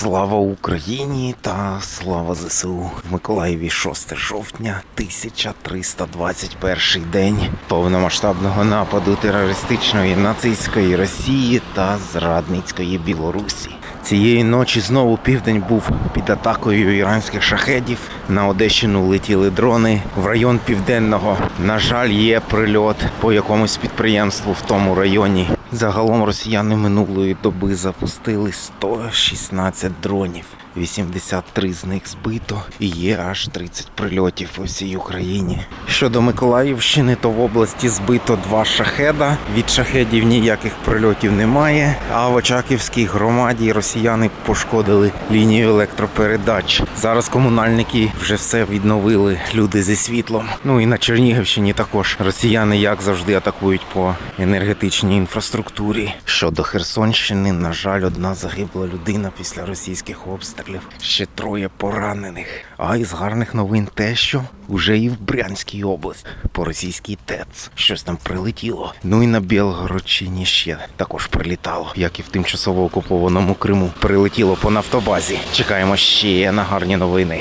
Слава Україні та слава ЗСУ в Миколаєві 6 жовтня 1321 день повномасштабного нападу терористичної нацистської Росії та зрадницької Білорусі. Цієї ночі знову південь був під атакою іранських шахедів. На Одещину летіли дрони в район південного. На жаль, є прильот по якомусь підприємству в тому районі. Загалом росіяни минулої доби запустили 116 дронів. 83 з них збито і є аж 30 прильотів по всій Україні. Щодо Миколаївщини, то в області збито два шахеда. Від шахедів ніяких прильотів немає. А в Очаківській громаді росіяни пошкодили лінію електропередач. Зараз комунальники вже все відновили. Люди зі світлом. Ну і на Чернігівщині також росіяни, як завжди, атакують по енергетичній інфраструктурі. Щодо Херсонщини, на жаль, одна загибла людина після російських обстрілів. Ще троє поранених. А із гарних новин те, що вже і в Брянській області по російській ТЕЦ щось там прилетіло. Ну і на Білгородчині ще також прилітало, як і в тимчасово окупованому Криму. Прилетіло по нафтобазі. Чекаємо ще на гарні новини.